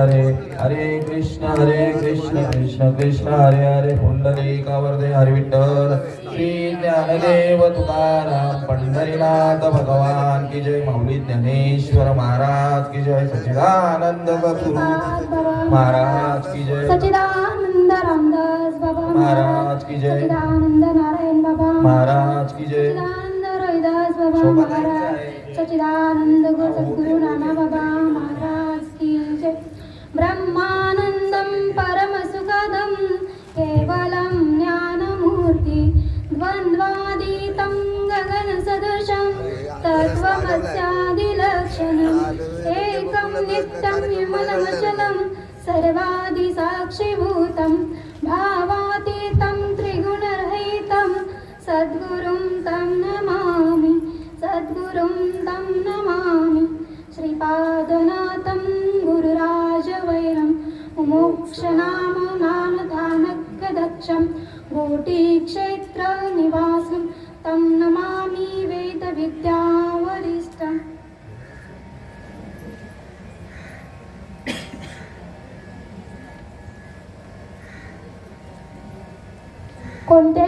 हरे हरे कृष्ण हरे कृष्ण कृष्ण कृष्ण हरे हरे पुंडलिकावर्धे हरे विठ्ठल श्री ज्ञानदेव तुकाराम पंढरीनाथ भगवान की जय माऊली ज्ञानेश्वर महाराज की जय सच्चिदानंद गुरु महाराज की जय सचिदानंद रामदास बाबा महाराज की जय सचिदानंद नारायण बाबा महाराज की जय सचिदानंद रविदास बाबा महाराज. सचिदानंद गुरु सद्गुरु नाना बाबा द्वन्द्वातीतं गगनसदृशं तत्त्वमस्यादिलक्षणम् एकं नित्यं विमलमचलं सर्वादिसाक्षिभूतं भावातीतं त्रिगुणरहितं सद्गुरुं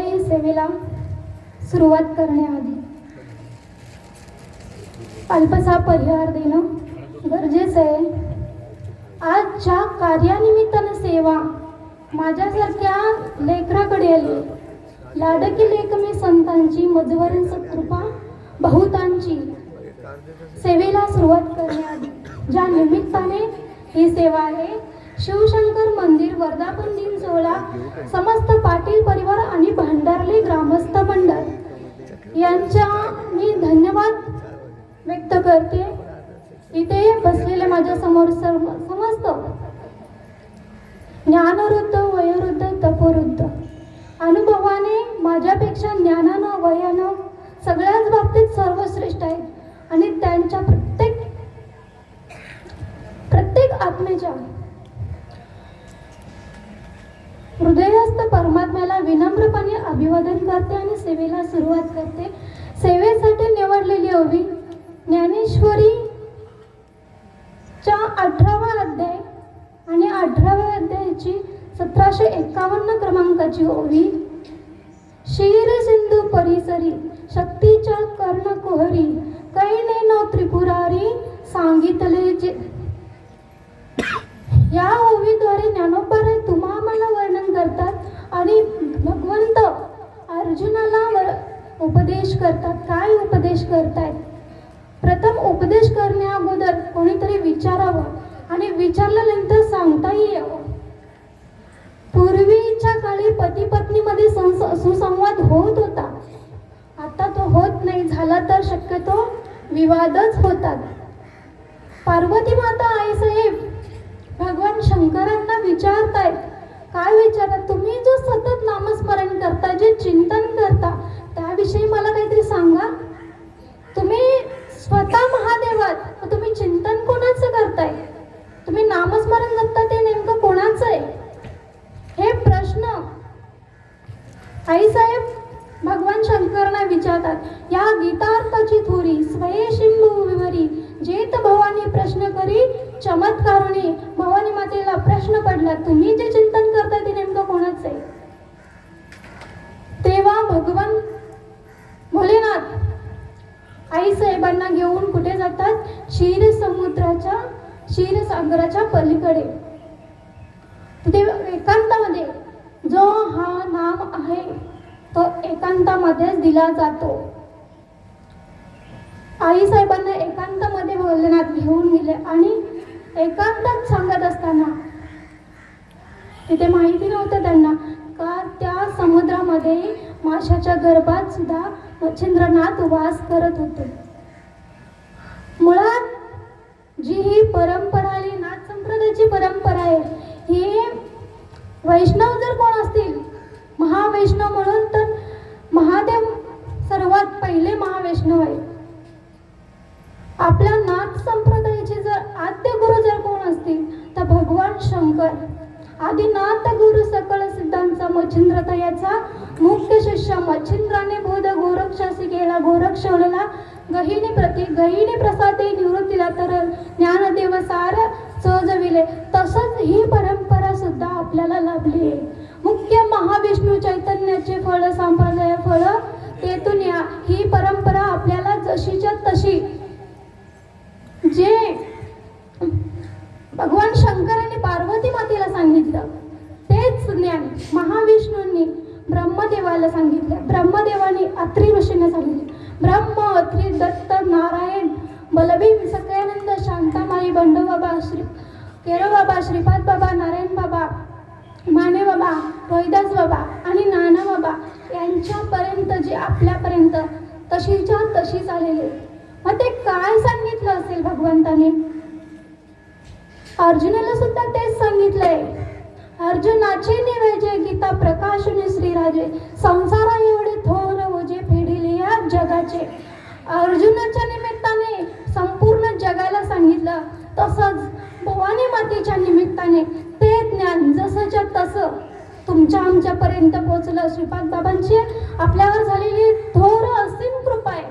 कोणत्याही सेवेला सुरुवात करण्याआधी अल्पसा परिहार देणं गरजेचं आहे. आजच्या कार्यानिमित्तानं सेवा माझ्यासारख्या लेकराकडे आली. लाडकी लेख मी संतांची मजवरील सत्कृपा बहुतांची सेवेला सुरुवात करण्याआधी ज्या निमित्ताने ही सेवा आहे शिवशंकर मंदिर वर्धापन दिन सोहळा समस्त पाटील परिवार आणि भांडारले ग्रामस्थ मंडळ. यांच्या मी धन्यवाद व्यक्त करते. इथे बसलेले माझ्यासमोर सर्व समस्त ज्ञानवृद्ध वयोवृद्ध तपोवृद्ध अनुभवाने माझ्यापेक्षा ज्ञानानं वयानं सगळ्याच बाबतीत सर्वश्रेष्ठ आहेत. आणि त्यांच्या प्रत्येक प्रत्येक आत्मेच्या हृदयस्थ परमात्म्याला विनम्रपणे अभिवादन करते आणि सेवेला सुरुवात करते. सेवेसाठी निवडलेली ओवी ज्ञानेश्वरी च्या अठरावा अध्याय आणि अठराव्या अध्यायाची सतराशे एकावन्न क्रमांकाची ओवी शीर सिंधू परिसरी शक्तीच्या कर्ण कोहरी कैने न त्रिपुरारी सांगितले जे या ओवीद्वारे ज्ञानोपारे तुम्हा मला वर्णन करतात आणि भगवंत अर्जुनाला उपदेश करतात. काय उपदेश करतायत? प्रथम उपदेश करण्या अगोदर कोणीतरी विचारावं आणि विचारल्यानंतर सांगताही यावं. पूर्वीच्या काळी पती पत्नीमध्ये संस- सुसंवाद होत होता. आता तो होत नाही. झाला तर शक्यतो विवादच होतात. पार्वती माता आई साहेब भगवान शंकरांना विचारतायत काय विचारतात? तुम्ही जो सतत नामस्मरण करता जे चिंतन करता त्याविषयी मला काहीतरी सांगा. तुम्ही स्वतः महादेवात तुम्ही चिंतन कोणाचं करताय? तुम्ही नामस्मरण करता ते नेमकं कोणाचं आहे? हे प्रश्न आईसाहेब भगवान शंकरना विचारतात. या गीतार्थाची थोरी स्वये शिंभू विवरी. जेत भवानी प्रश्न करी चमत्कारुणी. भवानी मातेला प्रश्न पडला तुम्ही जे चिंतन भगवान भोलेनाथ आई साहेबांना घेऊन कुठे जातात? क्षीर समुद्राच्या क्षीरसागराच्या पलीकडे. तिथे एकांतामध्ये जो हा नाम आहे तो एकांतामध्येच दिला जातो. आई साहेबांना एकांतामध्ये भोलेनाथ घेऊन गेले आणि एकांतात सांगत असताना तिथे माहिती नव्हतं त्यांना का त्या समुद्रामध्ये माशाच्या गर्भात सुद्धा मच्छिंद्रनाथ वास करत होते. मुळात जी ही परंपरा ही नाथ संप्रदायाची परंपरा आहे ही वैष्णव जर कोण असतील महावैष्णव म्हणून तर महादेव सर्वात पहिले महावैष्णव आहे. आपल्या नाथ संप्रदायाचे जर आद्य गुरु जर कोण असतील तर भगवान शंकर. आदिनाथ गुरु सकळ सिद्धांचा मच्छिंद्रता याचा मुख्य शिष्य मच्छिंद्राने बोध गोरक्षासी केला गोरक्षवलेला गहिनी प्रती गहिनी प्रसादे निवृत्तीला तर ज्ञानदेव सार सजविले. तसंच ही परंपरा सुद्धा आपल्याला लाभली. आहे मुख्य महाविष्णू चैतन्याचे फळ संप्रदाय फळ तेथून या ही परंपरा आपल्याला जशीच्या तशी. जे भगवान शंकरांनी पार्वती मातेला सांगितलं तेच ज्ञान महाविष्णूंनी ब्रह्मदेवाला सांगितलं. ब्रह्मदेवाने अत्री ऋषीने सांगितले. ब्रह्म अत्री दत्त नारायण बलभीम सगळ्यानंद शांतामाई बंडोबाबा श्री केरो बाबा श्रीपाद बाबा नारायण बाबा माने बाबा रोहिदास बाबा आणि नाना बाबा यांच्यापर्यंत जे आपल्यापर्यंत तशीच्या तशीच आलेले मग ते काय सांगितलं असेल भगवंताने? अर्जुनाला सुद्धा तेच सांगितलंय. अर्जुनाचे निवेजे गीता प्रकाशने श्रीराजे संसारा एवढे थोर ओझे फेडिले या जगाचे. अर्जुनाच्या निमित्ताने संपूर्ण जगाला सांगितलं तसंच भवानी मातेच्या निमित्ताने ते ज्ञान जसंच्या तसं तुमच्या आमच्यापर्यंत पोहोचलं. श्रीपाद बाबांची आपल्यावर झालेली थोर असीम कृपा आहे.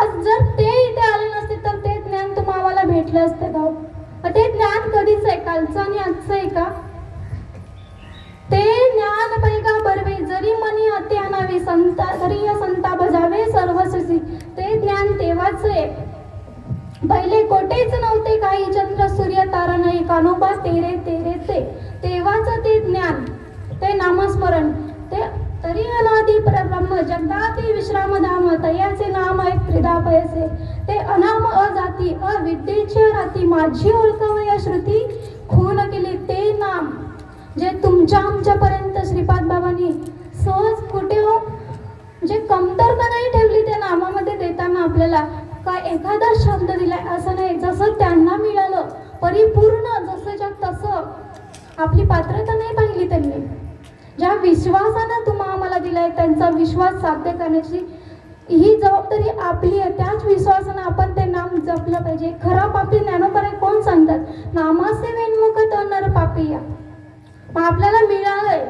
आज जर ते इथे आले नसते तर ते ज्ञान तुम्हाला भेटलं असते गाव ते ज्ञान कधीच आहे? कालचं आणि आजचं आहे का? संता तरी या संता बजावे सर्वस्वी ते ज्ञान तेव्हाच पहिले कोटेच नव्हते काही. चंद्र सूर्य तारण नाही. कानोबा तेरे तेरे ते. तेव्हाच ते ज्ञान ते नामस्मरण. ते तरी अनादि परब्रह्म. जगदाती विश्राम धाम तयाचे नाम आहे त्रिधा पयसे ते अनाम अजाती अविद्येच्या राती. माझी ओळखवया श्रुती. खून केली ते नाम जे तुमच्या आमच्यापर्यंत श्रीपाद बाबांनी. सहज कुठे हो कमतरता नाही ठेवली त्या नामामध्ये देताना आपल्याला. का एखादा शब्द दिलाय असं नाही जसं त्यांना मिळालं परिपूर्ण जसंच्या तसं. आपली पात्रता नाही पाहिली त्यांनी. ज्या विश्वासानं तुम्हा आम्हाला दिलाय त्यांचा विश्वास साध्य करण्याची ही जबाबदारी आपली आहे. त्याच विश्वासानं आपण ते नाम जपलं पाहिजे. खरं पापी ज्ञानोपर्यंत कोण सांगतात? नामासे विनमुख नर पापिया मग आपल्याला मिळालंय.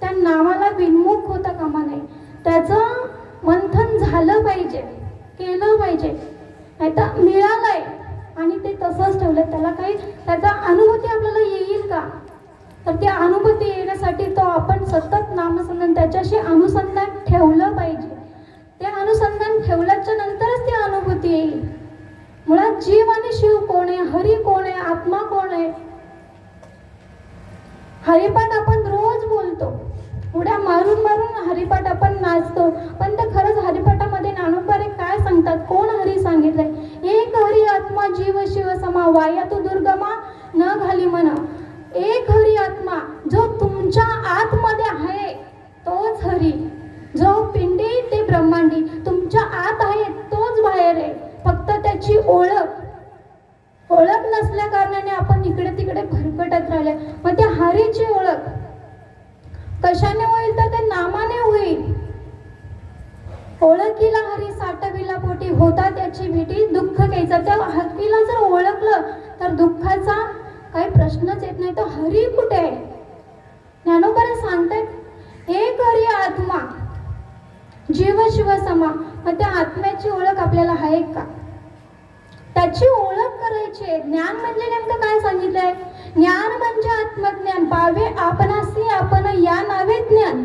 त्या नामाला विनमुख होता कामा नये. त्याचं मंथन झालं पाहिजे केलं पाहिजे. नाही तर मिळालंय आणि ते तसंच ठेवलं त्याला काही त्याचा अनुभूती आपल्याला येईल का? तर ती अनुभूती येण्यासाठी तो आपण सतत नामसंधान त्याच्याशी अनुसंधान ठेवलं पाहिजे. ते अनुसंधान ठेवल्याच्या नंतरच ती अनुभूती येईल. मुळात जीव आणि शिव कोण आहे? हरी कोण आहे? आत्मा कोण आहे? हरिपाठ आपण रोज बोलतो. उड्या मारून मारून हरिपाठ आपण नाचतो. पण ते खरंच हरिपाठामध्ये ज्ञानोबारे काय सांगतात? कोण हरी सांगितलंय? एक हरी आत्मा जीव शिव समा वाया तू दुर्गमा न घाली म्हणा एक हरी आत्मा जो तुमच्या आतमध्ये आहे तोच हरी. जो पिंडी ते ब्रह्मांडी तुमच्या आत आहे तोच बाहेर आहे. फक्त त्याची ओळख. ओळख नसल्या कारणाने आपण इकडे तिकडे भरकटत राहिले मग त्या हरीची ओळख. कशाने होईल तर ते नामाने होईल. ओळखीला हरी साठविला पोटी होता त्याची भेटी दुःख घ्यायचा. त्या हकीला जर ओळखलं तर दुःखाचा काही प्रश्नच येत नाही. तर हरी कुठे आहे? ज्ञानोबाने सांगतात एक हरी आत्मा जीव शिव समा मग त्या आत्म्याची ओळख आपल्याला आहे का? त्याची ओळख करायचे? ज्ञान म्हणजे नेमकं काय सांगितलंय? ज्ञान म्हणजे आत्मज्ञान. पावे आपणासी आपण या नावे ज्ञान.